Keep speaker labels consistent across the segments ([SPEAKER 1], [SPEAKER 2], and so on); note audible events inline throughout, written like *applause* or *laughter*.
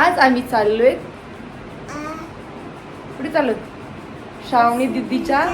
[SPEAKER 1] आज आम्ही चाललोय. कुठे चाललो श्रावणी दिदीच्या?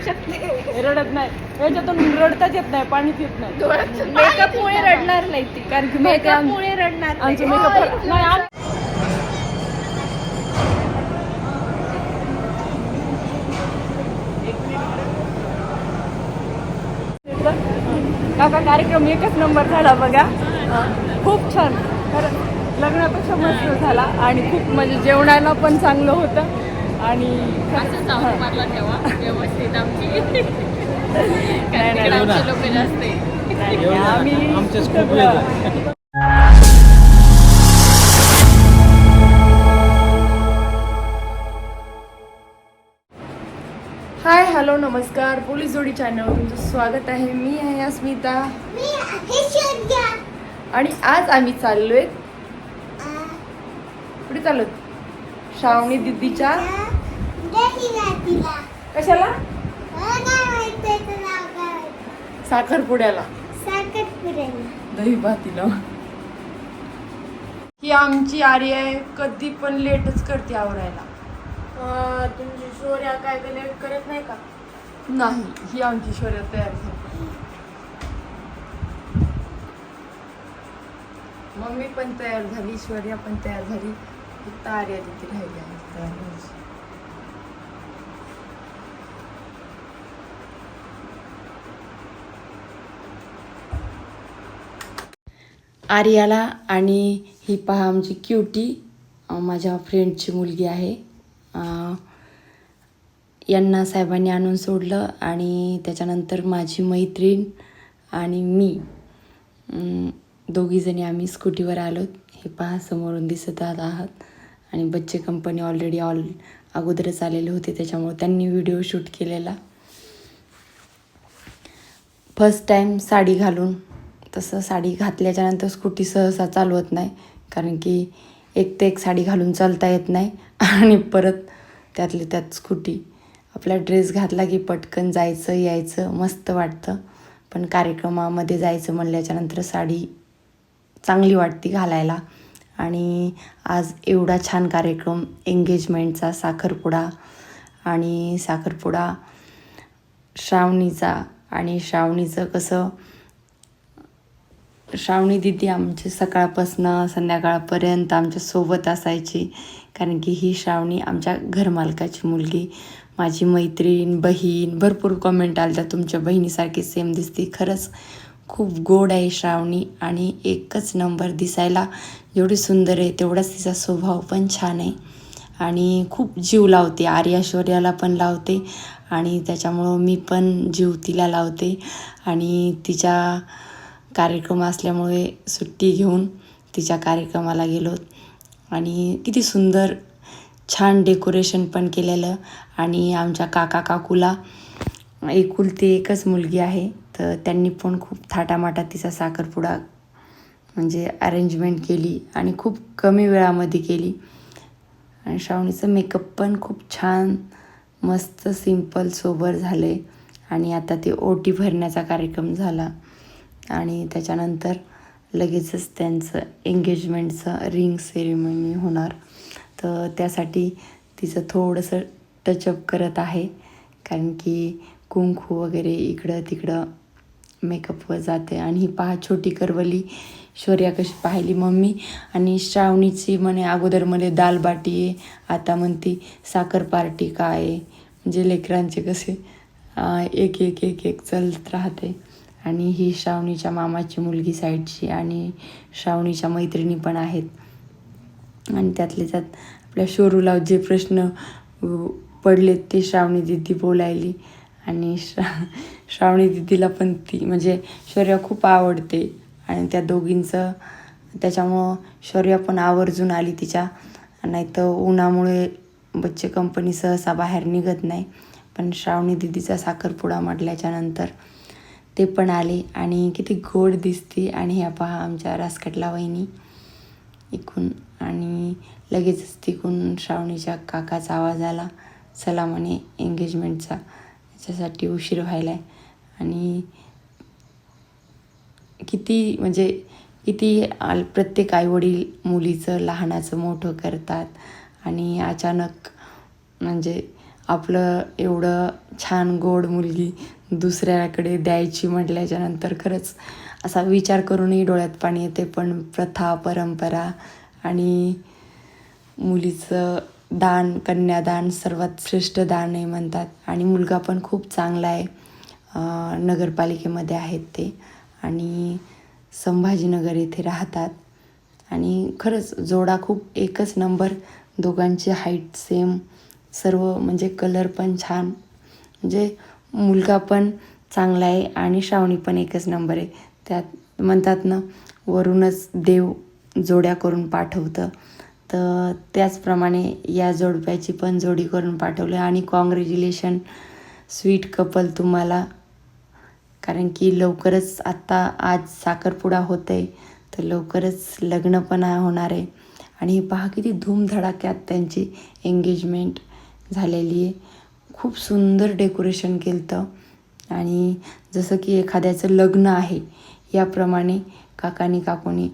[SPEAKER 1] शकते रडत नाही. याच्यातून रडताच येत नाही पाणीच येत नाही.
[SPEAKER 2] मेकअप मुळे रडणार नाही ती
[SPEAKER 1] कारण की माहिती आहे,
[SPEAKER 2] मेकअप
[SPEAKER 1] आम-
[SPEAKER 2] मुळे रडणार.
[SPEAKER 1] आमचं मेकअप नाही काका कार्यक्रम एकच नंबर झाला बघा. खूप छान. खरं लग्नापेक्षा मस्त झाला आणि खूप म्हणजे जेवणाला पण चांगलं होतं. आणि
[SPEAKER 2] जाऊन मारला तेव्हा व्यवस्थित आमची. *laughs* आमचे लोक जास्त *laughs*
[SPEAKER 1] आम्ही. हाय हॅलो नमस्कार. पोलीस जोडी चॅनलवर तुमचं स्वागत आहे. मी आहे अस्मिता. आणि आज आम्ही चाललोय कुठे चाललो श्रावणी दिदीच्या कशाला? साखरपुड्याला. दही भातीला ही आमची आरी आहे. कधी पण लेटच करते आवरायला.
[SPEAKER 2] तुमची शोर्या काय लेट करत नाही का?
[SPEAKER 1] नाही ही आमची शौर्य तयार झाली. मम्मी पण तयार झाली शौर्या पण तयार झाली. फक्त आर्या तिथे राहिली आहे तयार आर्याला आणि ही पहा आमची क्युटी माझ्या फ्रेंडची मुलगी आहे. यांना साहेबांनी आणून सोडलं आणि त्याच्यानंतर माझी मैत्रीण आणि मी दोघीजणी आम्ही स्कूटीवर आलो. हे पहा समोरून दिसत आहात. आहात आणि बच्चे कंपनी ऑलरेडी ऑल अगोदरच आलेले होते त्याच्यामुळे त्यांनी व्हिडिओ शूट केलेला. फर्स्ट टाईम साडी घालून तसं साडी घातल्याच्यानंतर स्कूटी सहसा चालवत नाही. कारण की एक ते एक साडी घालून चालता येत नाही. आणि परत त्यातली त्यात स्कूटी. आपला ड्रेस घातला की पटकन जायचं यायचं मस्त वाटतं. पण कार्यक्रमामध्ये जायचं म्हणल्याच्यानंतर साडी चांगली वाटते घालायला. आणि आज एवढा छान कार्यक्रम एंगेजमेंटचा साखरपुडा आणि साखरपुडा श्रावणीचा आणि श्रावणीचं कसं श्रावणी दिदी आमची सकाळपासनं संध्याकाळपर्यंत आमच्यासोबत असायची. कारण की ही श्रावणी आमच्या घरमालकाची मुलगी माझी मैत्रीण बहीण भरपूर कमेंट आल्या तुमच्या बहिणीसारखी सेम दिसते. खरंच खूप गोड आहे श्रावणी आणि एकच नंबर दिसायला जेवढी सुंदर आहे तेवढाच तिचा स्वभाव पण छान आहे. आणि खूप जीव लावते. आर्याश्वर्याला पण लावते आणि त्याच्यामुळं मी पण जीव तिला लावते. आणि तिच्या कार्यक्रम असल्यामुळे सुट्टी घेऊन तिच्या कार्यक्रमाला गेलो. आणि किती सुंदर छान डेकोरेशन पण केलेलं. आणि आमच्या काका काकूला एकुलती एकच मुलगी आहे. तर त्यांनी पण खूप थाटामाटात तिचा साखरपुडा म्हणजे अरेंजमेंट केली आणि खूप कमी वेळामध्ये केली. आणि श्रावणीचं मेकअप पण खूप छान मस्त सिंपल सोबर झाले. आणि आता ते ओटी भरण्याचा कार्यक्रम झाला. आणि त्याच्यानंतर लगेचच त्यांचं एंगेजमेंटचं रिंग सेरेमनी होणार. तर त्यासाठी तिचं थोडंसं टचअप करत आहे. कारण की कुंकू वगैरे इकडं तिकडं मेकअपवर जाते. आणि ही पहा छोटी करवली. शौर्या कशी पाहिली मम्मी. आणि श्रावणीची म्हणे अगोदर मला दाल बाटी आहे आता म्हणती साखर पार्टी काय आहे? म्हणजे लेकरांचे कसे एक एक एक एक चलत राहते. आणि ही श्रावणीच्या मामाची मुलगी साईडची आणि श्रावणीच्या मैत्रिणी पण आहेत. आणि त्यातले त्यात आपल्या शोरूला जे प्रश्न पडलेत ते श्रावणी दिदी बोलायली. आणि श्रा श्रावणी दिदीला पण ती म्हणजे शौर्य खूप आवडते. आणि त्या दोघींचं त्याच्यामुळं शौर्य पण आवर्जून आली तिच्या. नाही तर उन्हामुळे बच्चे कंपनी सहसा बाहेर निघत नाही. पण श्रावणी दिदीचा साखरपुडा म्हटल्याच्यानंतर ते पण आले आणि किती गोड दिसते. आणि ह्या पहा आमच्या रासकटला वहिनी इकून आणि लगेचच तिकून श्रावणीच्या काकाचा आवाज आला. चला म्हणे एंगेजमेंटचा याच्यासाठी उशीर व्हायला आहे आणि किती म्हणजे किती आल- प्रत्येक आईवडील मुलीचं लहानाचं मोठं करतात. आणि अचानक म्हणजे आपलं एवढं छान गोड मुलगी दुसऱ्याकडे द्यायची म्हटल्याच्या नंतर खरंच असा विचार करूनही डोळ्यात पाणी येते. पण प्रथा परंपरा आणि मुलीचं दान कन्यादान सर्वात श्रेष्ठ दान आहे म्हणतात. आणि मुलगा पण खूप चांगला आहे. नगरपालिकेमध्ये आहेत ते. आणि संभाजीनगर येथे राहतात. आणि खरंच जोडा खूप एकच नंबर. दोघांची हाईट सेम सर्व म्हणजे कलर पण छान. म्हणजे मुलगा पण चांगला आहे आणि श्रावणी पण एकच नंबर आहे. त्यात म्हणतात ना वरूनच देव जोड्या करून पाठवतं. तर त्याचप्रमाणे या जोडप्याची पण जोडी करून पाठवलं. आणि कॉंग्रॅच्युलेशन स्वीट कपल तुम्हाला. कारण की लवकरच आत्ता आज साखरपुडा होतं आहे तर लवकरच लग्न पण होणार आहे. आणि पहा किती धूमधडाक्यात त्यांची एंगेजमेंट झालेली आहे. खूप सुंदर डेकोरेशन केलं होतं आणि जसं की एखाद्याचं लग्न आहे याप्रमाणे काकानी काकूनी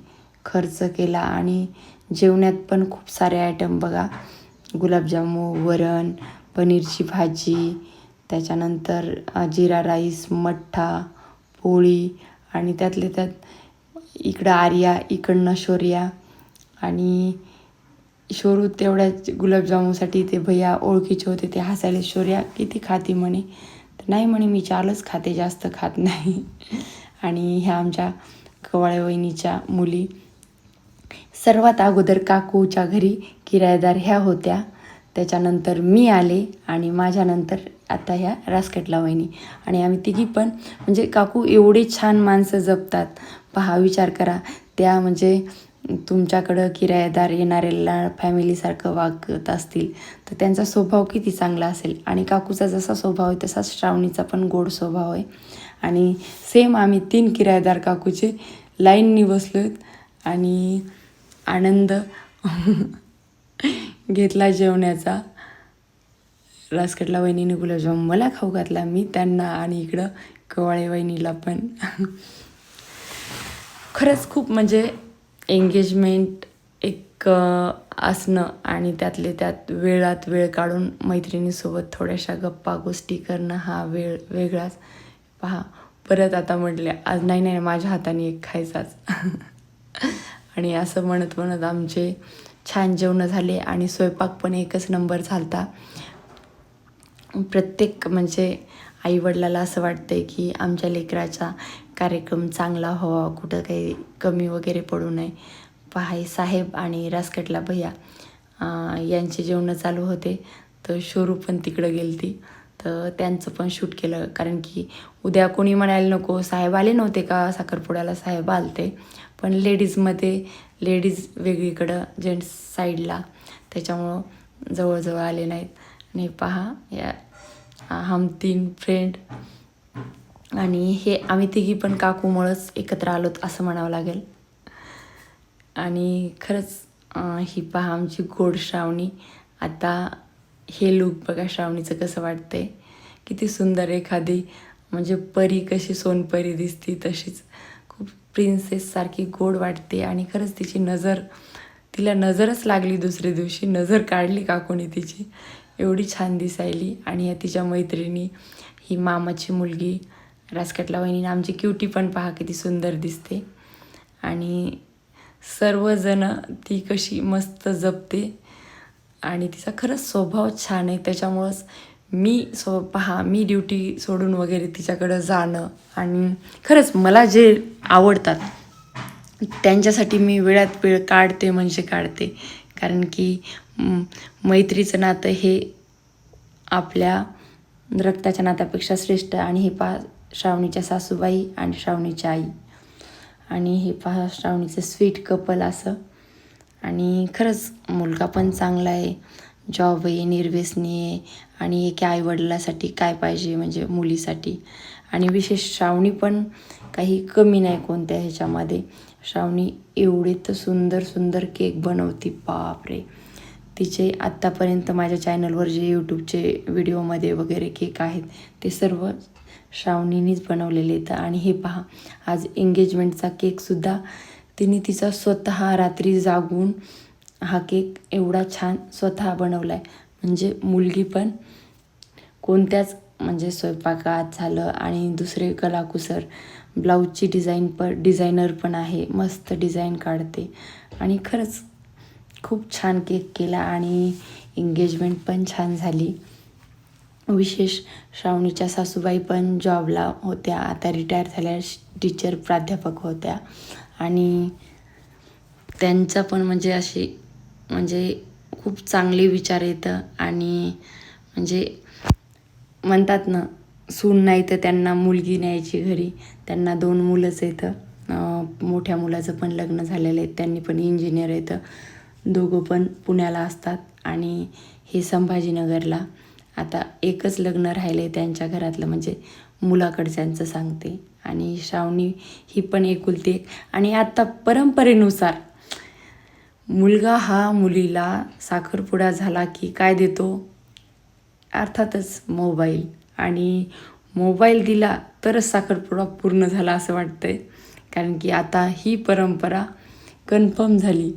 [SPEAKER 1] खर्च केला. आणि जेवणात पण खूप सारे आयटम बघा. गुलाबजामू वरण पनीरची भाजी त्याच्यानंतर जिरा राईस मठ्ठा पोळी आणि त्यातले त्यात इकडं आर्या इकडनं शौर्या. आणि शोरू तेवढ्याच गुलाबजामुनसाठी ते भैया ओळखीचे होते ते हसायले शौर्या किती खाती म्हणे. तर नाही म्हणे मी चारच खाते जास्त खात नाही. आणि ह्या आमच्या कवाळे वहिनीच्या मुली. सर्वात अगोदर काकूच्या घरी किरायदार ह्या होत्या. त्याच्यानंतर मी आले आणि माझ्यानंतर आता ह्या रासकटला वहिनी. आणि आम्ही तिघी पण म्हणजे काकू एवढे छान माणसं जपतात. पहा विचार करा. त्या म्हणजे तुमच्याकडं किरायेदार येणाऱ्याला फॅमिलीसारखं वागत असतील तर त्यांचा स्वभाव किती चांगला असेल? आणि काकूचा जसा स्वभाव आहे तसाच श्रावणीचा पण गोड स्वभाव आहे. आणि सेम आम्ही तीन किरायेदार काकूचे लाईननी बसलो आहेत आणि आनंद *laughs* घेतला जेवण्याचा. रासकटला वहिनीने गुलाबजाम मला खाऊ घातला मी त्यांना आणि इकडं कवाळे वहिनीला पण. *laughs* खरंच खूप म्हणजे एंगेजमेंट एक असणं आणि त्यातले त्यात वेळात वेळ काढून मैत्रिणीसोबत थोड्याशा गप्पा गोष्टी करणं हा वेळ वेगळाच. पहा परत आता म्हटले आज नाही नाही माझ्या हाताने एक खायचाच. *laughs* आणि असं म्हणत म्हणत आमचे छान जेवणं झाले आणि स्वयंपाक पण एकच नंबर झालता. प्रत्येक म्हणजे आईवडिलाला असं वाटतंय की आमच्या लेकराच्या कार्यक्रम चांगला व्हावा कुठं काही कमी वगैरे पडू नये. पहाय साहेब आणि रासकटला भैया यांचे जेवणं चालू होते. तर शोरू पण तिकडं गेलती. तर त्यांचं पण शूट केलं. कारण की उद्या कोणी म्हणायला नको साहेब आले नव्हते का? साखरपुड्याला साहेब आलते. पण लेडीजमध्ये लेडीज वेगळीकडं जेंट्स साईडला. त्याच्यामुळं जवळजवळ आले नाहीत. आणि पहा या हम तीन फ्रेंड आणि हे आम्ही तिघी पण काकूमुळंच एकत्र आलोत असं म्हणावं लागेल. आणि खरंच ही पहा आमची गोड श्रावणी. आता हे लूक बघा श्रावणीचं कसं वाटतंय. किती सुंदर एखादी म्हणजे परी कशी सोनपरी दिसती तशीच. खूप प्रिन्सेससारखी गोड वाटते आणि खरंच तिची नजर तिला नजरच लागली दुसऱ्या दिवशी. नजर काढली काकूने तिची. एवढी छान दिसायली. आणि या तिच्या मैत्रिणी ही मामाची मुलगी राजकटला वहिनी आमची क्युटी पण पहा किती सुंदर दिसते. आणि सर्वजणं ती कशी मस्त जपते. आणि तिचा खरंच स्वभाव छान आहे. त्याच्यामुळंच मी सो पहा मी ड्युटी सोडून वगैरे तिच्याकडं जाणं आणि खरंच मला जे आवडतात त्यांच्यासाठी मी वेळात वेळ काढते म्हणजे काढते. कारण की मैत्रीचं नातं हे आपल्या रक्ताच्या नात्यापेक्षा श्रेष्ठ आणि हे पा श्रावणीच्या सासूबाई आणि श्रावणीच्या आई. आणि हे पहा श्रावणीचं स्वीट कपल असं. आणि खरंच मुलगा पण चांगला आहे. जॉब आहे निर्व्यसनी आहे. आणि एका आईवडिलासाठी काय पाहिजे म्हणजे मुलीसाठी. आणि विशेष श्रावणी पण काही कमी नाही कोणत्या ह्याच्यामध्ये. श्रावणी एवढे तर सुंदर सुंदर केक बनवते. बापरे. तिचे आत्तापर्यंत माझ्या चॅनलवर जे यूट्यूबचे व्हिडिओमध्ये वगैरे केक आहेत ते सर्व श्रावणीनीच बनवलेले तर आणि हे पहा आज एंगेजमेंटचा केकसुद्धा तिने तिचा स्वतः रात्री जागून हा केक एवढा छान स्वतः बनवला आहे म्हणजे मुलगी पण कोणत्याच म्हणजे स्वयंपाकात झालं आणि दुसरे कलाकुसर ब्लाऊजची डिझाईन पण डिझायनर पण आहे मस्त डिझाईन काढते. आणि खरंच खूप छान केक केला आणि एंगेजमेंट पण छान झाली. विशेष श्रावणीच्या सासूबाई पण जॉबला होत्या. आता रिटायर झाल्या टीचर प्राध्यापक होत्या. आणि त्यांचा पण म्हणजे अशी म्हणजे खूप चांगले विचार येतं. आणि म्हणजे म्हणतात ना सून नाही तर त्यांना मुलगी न्यायची घरी. त्यांना दोन मुलंच येतं. मोठ्या मुलाचं पण लग्न झालेलं आहे. त्यांनी पण इंजिनियर येतं. दोघं पण पुण्याला असतात. आणि हे संभाजीनगरला. आता एकच लग्न राहिलं आहे त्यांच्या घरातलं म्हणजे मुलाकडच्यांचं सांगते. आणि श्रावणी ही पण एकुलती एक. आणि आता परंपरेनुसार मुलगा हा मुलीला साखरपुडा झाला की काय देतो? अर्थातच मोबाईल. आणि मोबाईल दिला तरच साखरपुडा पूर्ण झाला असं वाटतंय. कारण की आता ही परंपरा कन्फर्म झाली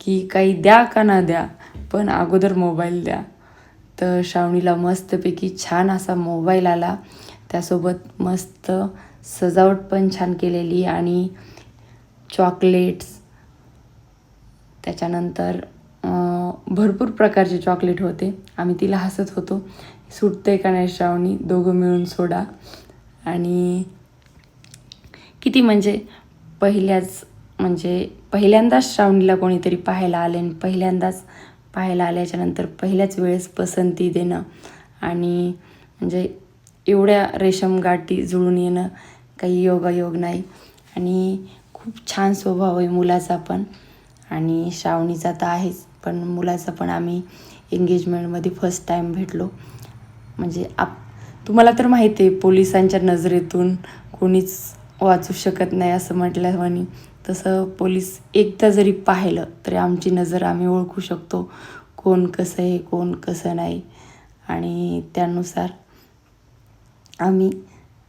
[SPEAKER 1] की काही द्या का ना द्या पण अगोदर मोबाईल द्या. तर श्रावणीला मस्तपैकी छान असा मोबाईल आला. त्यासोबत मस्त सजावट पण छान केलेली आणि चॉकलेट्स त्याच्यानंतर भरपूर प्रकारचे चॉकलेट होते. आम्ही तिला हसत होतो. सुटतंय का नाही श्रावणी? दोघं मिळून सोडा. आणि किती म्हणजे पहिल्याच म्हणजे पहिल्यांदाच श्रावणीला कोणीतरी पाहायला आले आणि पहिल्यांदाच पाहायला आल्याच्यानंतर पहिल्याच वेळेस पसंती देणं आणि म्हणजे एवढ्या रेशम गाठी जुळून येणं काही योगायोग नाही. आणि खूप छान स्वभाव आहे मुलाचा पण. आणि श्रावणीचा तर आहेच पण मुलाचा पण आम्ही एंगेजमेंटमध्ये फर्स्ट टाईम भेटलो. म्हणजे आप तुम्हाला तर माहिती आहे पोलिसांच्या नजरेतून कोणीच वाचू शकत नाही असं म्हटल्यावानी तसं पोलीस एकदा जरी पाहिलं तरी आमची नजर आम्ही ओळखू शकतो. कोण कसं आहे कोण कसं नाही. आणि त्यानुसार आम्ही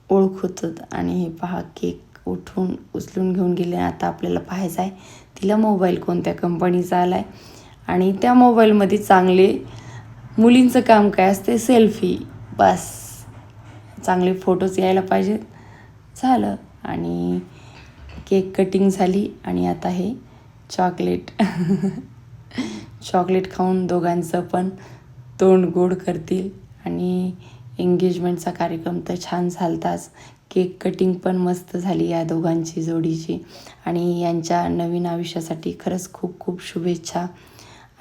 [SPEAKER 1] ओळखत होतो आणि हे पहा केक उठून उचलून घेऊन गेले आता आपल्याला पाहायचं आहे तिला मोबाईल कोणत्या कंपनीचा आला आहे आणि त्या मोबाईलमध्ये चांगले मुलींचं काम काय असते? सेल्फी. बस. चांगले फोटोज यायला पाहिजेत. झालं. आणि केक कटिंग झाली आणि आता हे चॉकलेट चॉकलेट *laughs* खाऊन दोघांचं पण तोंड गोड करतील आणि एंगेजमेंटचा कार्यक्रम तर छान झालताच. केक कटिंग पण मस्त झाली या दोघांची जोडीची आणि यांच्या नवीन आयुष्यासाठी खरंच खूप खूप शुभेच्छा.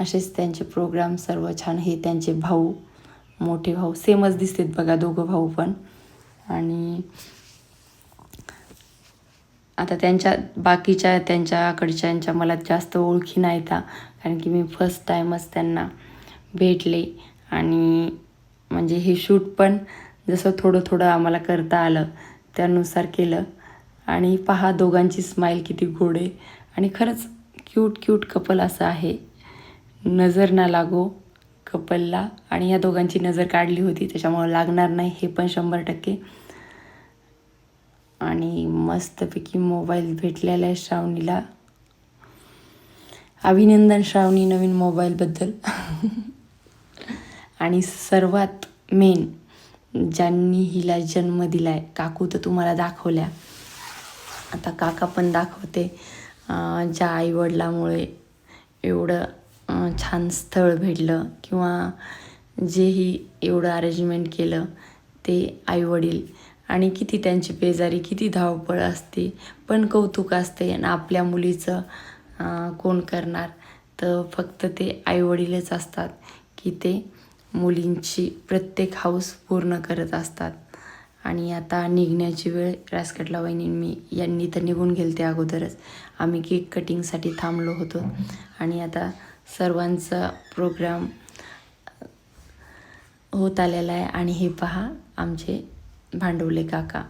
[SPEAKER 1] असेच त्यांचे प्रोग्राम सर्व छान हे त्यांचे भाऊ मोठे भाऊ सेमच दिसतात बघा दोघं भाऊ पण. आणि आता त्यांच्या बाकीच्या त्यांच्याकडच्यांच्या मला जास्त ओळखी नाही हा. कारण की मी फर्स्ट टाईमच त्यांना भेटले आणि म्हणजे हे शूट पण जसं थोडं थोडं आम्हाला करता आलं त्यानुसार केलं. आणि पहा दोघांची स्माईल किती गोड आहे. आणि खरंच क्यूट क्यूट कपल असं आहे. नजर ना लागो कपलला आणि या दोघांची नजर काढली होती त्याच्यामुळं लागणार नाही हे पण शंभर टक्के. आणि मस्तपैकी मोबाईल भेटलेला आहे श्रावणीला. अभिनंदन श्रावणी नवीन मोबाईलबद्दल *laughs* आणि सर्वात मेन ज्यांनी हिला जन्म दिला आहे काकू तर तुम्हाला दाखवल्या. आता काका पण दाखवते ज्या आईवडिलामुळे एवढं छान स्थळ भेटलं किंवा जेही एवढं अरेंजमेंट केलं ते आईवडील आणि किती त्यांची बेजारी किती धावपळ असते. पण कौतुक असते आणि आपल्या मुलीचं कोण करणार? तर फक्त ते आईवडीलच असतात की ते मुलींची प्रत्येक हाऊस पूर्ण करत असतात. आणि आता निघण्याची वेळ. रासकटला मी यांनी तर निघून गेले ते अगोदरच. आम्ही केक कटिंगसाठी थांबलो होतो. आणि आता सर्वांचा प्रोग्राम होत आलेला आहे. आणि हे पहा आमचे भांडवले काका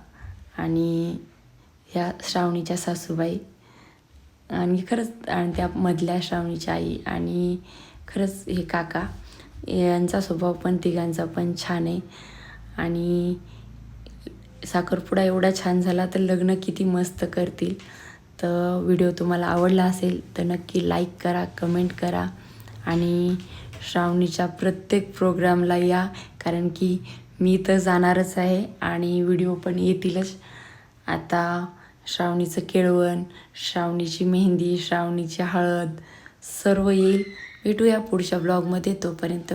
[SPEAKER 1] आणि ह्या श्रावणीच्या सासूबाई. आणि खरंच आणि त्या मधल्या श्रावणीची आई आणि खरंच हे काका यांचा स्वभाव पण तिघांचा पण छान आहे. आणि साखरपुडा एवढा छान झाला तर लग्न किती मस्त करतील. तर व्हिडिओ तुम्हाला आवडला असेल तर नक्की लाईक करा कमेंट करा. आणि श्रावणीच्या प्रत्येक प्रोग्रामला या कारण की मी तर जाणारच आहे आणि व्हिडिओ पण येतीलच. आता श्रावणीचं केळवण श्रावणीची मेहंदी श्रावणीची हळद सर्व येईल. भेटूया पुढच्या ब्लॉगमध्ये तोपर्यंत.